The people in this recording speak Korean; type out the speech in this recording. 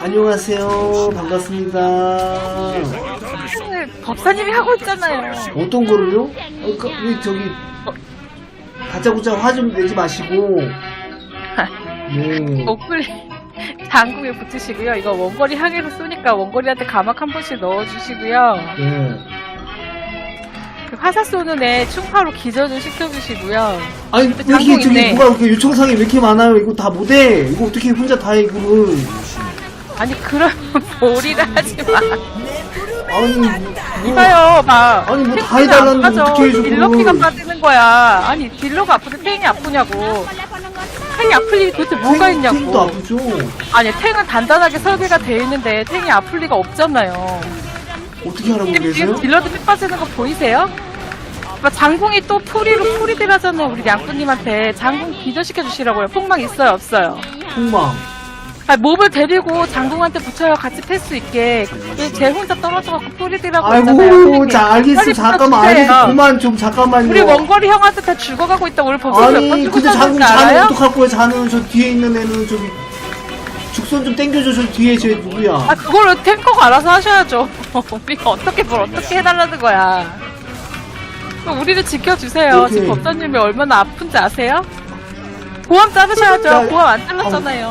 안녕하세요. 반갑습니다. 법사님이 하고 있잖아요. 어떤 거를요? 어, 그, 우리 저기 다짜고짜 화 좀 내지 마시고. 네. 목불 장국에 붙으시고요. 이거 원거리 항해로 쏘니까 원거리한테 가막 한 번씩 넣어주시고요. 네. 그 화사 쏘는 애 충파로 기절 좀 시켜주시고요. 아니 왜 저기 있네. 뭐가 이렇게 요청사항이 왜 이렇게 많아요? 이거 다 못해. 이거 어떻게 혼자 다 해, 이거를. 아니 그러면 몰이를 하지 마. 아니 뭐, 이봐요, 막. 아니, 뭐다 해달라는데 안 빠져. 어떻게 해줘, 딜러피가 그걸. 빠지는 거야. 아니 딜러가 아픈데 탱이 아프냐고. 탱이 아플 일이 도대체 뭐가 탱- 탱도 있냐고. 아프죠. 아니 탱은 단단하게 설계가 돼 있는데 탱이 아플 리가 없잖아요. 어떻게 하라고 지금 계세요? 딜러드 피 빠지는 거 보이세요? 막 장궁이 또 풀이로 풀이 들 하잖아요 우리 양꾼님한테 장궁 기절시켜 주시라고요 폭망 있어요 없어요 폭망. 아 몹을 데리고 장궁한테 붙여요 같이 팰 수 있게 제 혼자 떨어져갖고 풀이들하고 아이고. 자, 알겠어. 잠깐만. 알겠어. 그만 좀, 잠깐만요. 우리 원거리 형한테 다 죽어가고 있다 우리 몇번 아니, 근데 사는지 자는? 어떡할 거야, 자는. 저 뒤에 있는 애는 저기. 죽선 좀 땡겨줘, 저 뒤에 쟤 누구야. 아 그걸 탱커가 알아서 하셔야죠 우리가 어떻게 뭘 어떻게 해달라는 거야? 그럼 우리를 지켜주세요. 오케이. 지금 법사님이 얼마나 아픈지 아세요? 보험 자르셔야죠. 자, 보험 안 잘랐잖아요